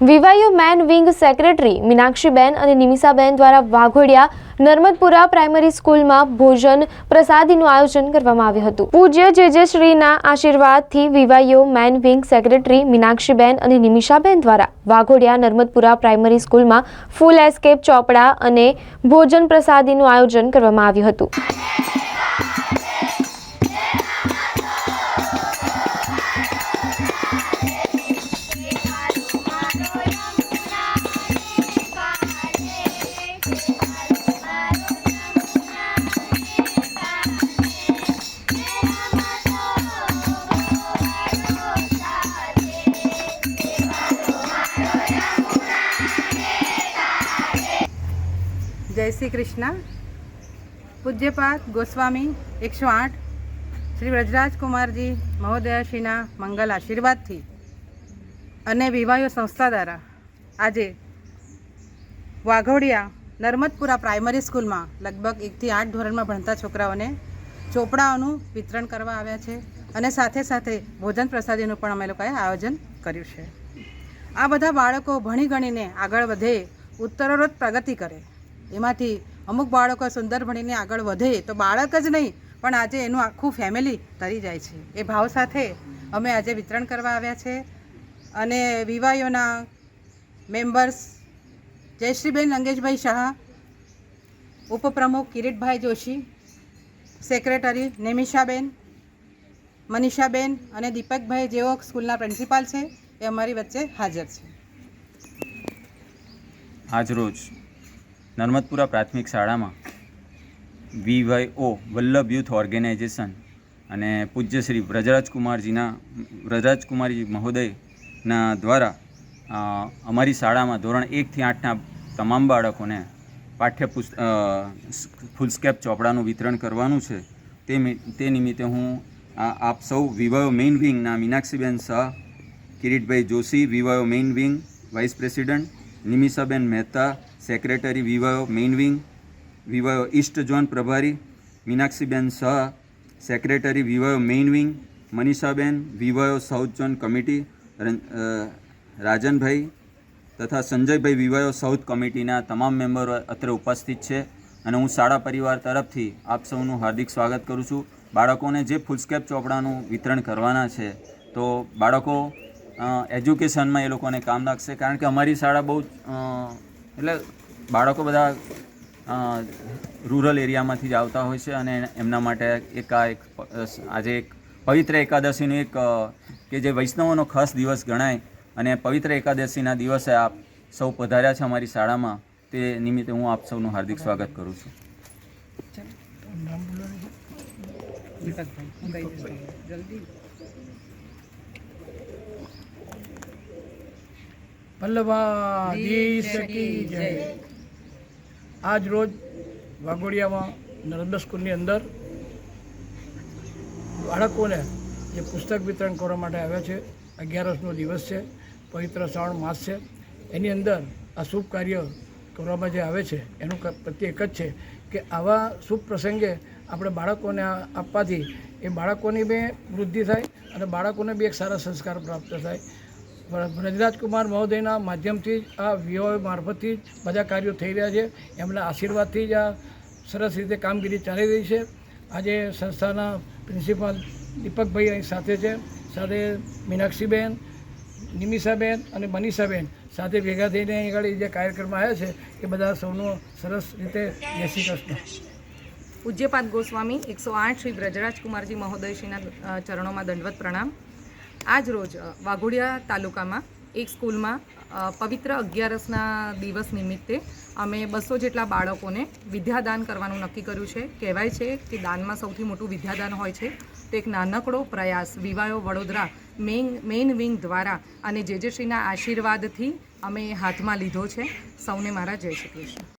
VYO main wing secretary Minakshiben અને નિમિષાબેન દ્વારા Waghodia નર્મદપુરા primary સ્કૂલમાં ભોજન પ્રસાદીનું આયોજન કરવામાં આવ્યું હતું. પૂજ્ય જે શ્રીના આશીર્વાદથી VYO main wing secretary Minakshiben અને નિમિષાબેન દ્વારા વાઘોડિયા નર્મદપુરા પ્રાઇમરી સ્કૂલમાં ફૂલ એસ્કેપ ચોપડા અને ભોજન પ્રસાદીનું આયોજન કરવામાં આવ્યું હતું. જય શ્રી કૃષ્ણ. પૂજ્યપાત ગોસ્વામી એકસો આઠ, શ્રી વ્રજરાજ કુમારજી મહોદયશ્રીના મંગલ આશીર્વાદથી અને વિવાયો સંસ્થા દ્વારા આજે વાઘોડિયા નર્મદપુરા પ્રાઇમરી સ્કૂલમાં લગભગ એકથી આઠ ધોરણમાં ભણતા છોકરાઓને ચોપડાઓનું વિતરણ કરવા આવ્યા છે અને સાથે સાથે ભોજન પ્રસાદીનું પણ અમે લોકોએ આયોજન કર્યું છે. આ બધા બાળકો ભણી ગણીને આગળ વધે ઉત્તરોત્તર પ્રગતિ કરે. એમાંથી અમુક બાળકો સુંદર ભણીને આગળ વધે તો બાળક જ નહીં, પણ આજે એનું આખું ફેમિલી તરી જાય છે. એ ભાવ સાથે અમે આજે વિતરણ કરવા આવ્યા છે અને વિવાયોના મેમ્બર્સ જયશ્રીબેન અંગેશભાઈ શાહ, ઉપપ્રમુખ કિરીટભાઈ જોશી સેક્રેટરી નિમિષાબેન, મનીષાબેન અને દીપકભાઈ જેઓ સ્કૂલના પ્રિન્સિપાલ છે, એ અમારી વચ્ચે હાજર છે. આજરોજ નર્મદપુરા પ્રાથમિક શાળામાં વીવાયઓ વલ્લભ યુથ ઓર્ગેનાઇઝેશન અને પૂજ્ય શ્રી વ્રજરાજકુમારજીના મહોદયના દ્વારા અમારી શાળામાં ધોરણ એકથી આઠના તમામ બાળકોને પાઠ્યપુસ્ત ફૂલસ્કેપ ચોપડાનું વિતરણ કરવાનું છે. તે તે નિમિત્તે હું આપ સૌ વિવાયો main વિંગના Meenakshiben Shah, Kiritbhai Joshi Vivayo main wing vice president, Nimishaben Mehta secretary Vivayo main wing Vivayo east zone પ્રભારી, Meenakshiben Shah, secretary Vivayo main wing Manishaben Vivayo south zone committee Rajanbhai તથા Sanjaybhai વિવાયો south કમિટીના તમામ મેમ્બરો અત્રે ઉપસ્થિત છે અને હું શાળા પરિવાર તરફથી આપ સૌનું હાર્દિક સ્વાગત કરું છું. બાળકોને જે ફૂલસ્કેપ ચોપડાનું વિતરણ કરવાના છે, તો બાળકો એજ્યુકેશનમાં એ લોકોને કામ લાગશે કારણ કે અમારી શાળા બહુ એટલે બાળકો બધા રૂરલ એરિયામાંથી જ આવતા હોય છે અને એમના માટે એક આ એક, આજે એક પવિત્ર એકાદશીનું એક કે જે વૈષ્ણવોનો ખાસ દિવસ ગણાય અને પવિત્ર એકાદશીના દિવસે આપ સૌ પધાર્યા છે અમારી શાળામાં, તે નિમિત્તે હું આપ સૌનું હાર્દિક સ્વાગત કરું છું. જલ્દી. વલ્લભાધીશ કી જય. આજ રોજ વાઘોડિયામાં નર્મદા સ્કૂલની અંદર બાળકોને જે પુસ્તક વિતરણ કરવા માટે આવ્યા છે અગિયારસનો દિવસ છે પવિત્ર શ્રાવણ માસ છે એની અંદર આ શુભ કાર્ય કરવામાં જે આવે છે એનું પ્રત્યે એક જ છે કે આવા શુભ પ્રસંગે આપણે બાળકોને આપવાથી એ બાળકોની બી વૃદ્ધિ થાય અને બાળકોને બી એક સારા સંસ્કાર પ્રાપ્ત થાય. બ્રજરાજકુમાર મહોદયના માધ્યમથી જ આ વિવાહ મારફતથી જ બધા કાર્યો થઈ રહ્યા છે. એમના આશીર્વાદથી જ આ સરસ રીતે કામગીરી ચાલી રહી છે. આજે સંસ્થાના પ્રિન્સિપાલ દીપકભાઈ અહીં સાથે છે. સાથે મીનાક્ષીબેન, નિમિષાબેન અને મનીષાબેન સાથે ભેગા થઈને અહીં આગળ જે કાર્યક્રમ આવ્યા છે એ બધા સૌનો સરસ રીતે જય શ્રી કૃષ્ણ. પૂજ્યપાદ ગોસ્વામી, એકસો આઠ શ્રી બ્રજરાજ કુમારજી મહોદયશ્રીના ચરણોમાં દંડવત પ્રણામ. આજ રોજ વાઘોડિયા તાલુકામાં એક સ્કૂલમાં પવિત્ર અગિયારસના દિવસ નિમિત્તે અમે બસો જેટલા બાળકોને વિદ્યાદાન કરવાનું નક્કી કર્યું છે. કહેવાય છે કે દાનમાં સૌથી મોટું વિદ્યાદાન હોય છે તો એક નાનકડો પ્રયાસ Vivayo Vadodara main main wing દ્વારા અને જે જે શ્રીના આશીર્વાદથી અમે હાથમાં લીધો છે. સૌને મારા જય શ્રી કૃષ્ણ.